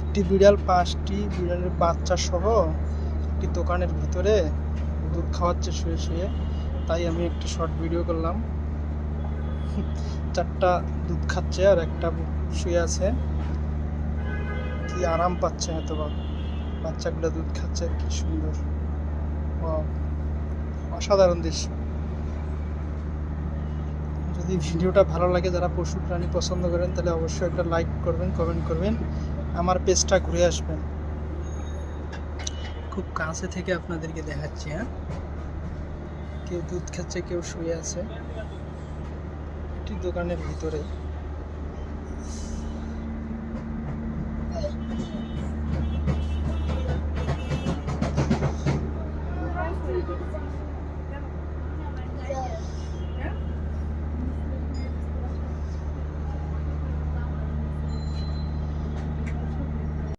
একটি বিড়াল, পাঁচটি বিড়ালের বাচ্চা সহ একটি দোকানের ভিতরে দুধ খাওয়াচ্ছে শুয়ে শুয়ে। তাই আমি একটি শর্ট ভিডিও করলাম। চারটা দুধ খাচ্ছে আর একটা শুয়ে আছে। কি আরাম পাচ্ছে হয়তো বাচ্চাগুলো দুধ খাচ্ছে, কি সুন্দর। অসাধারণ দৃশ্য। যদি ভিডিওটা ভালো লাগে, যারা পশু প্রাণী পছন্দ করেন, তাহলে অবশ্যই একটা লাইক করবেন কমেন্ট করবেন। আমার পেজটা ঘুরে আসবেন। খুব কাছে থেকে আপনাদেরকে দেখাচ্ছি হ্যাঁ? কেউ দুধ খাচ্ছে, কেউ শুয়ে আছে। একটি দোকানের ভিতরে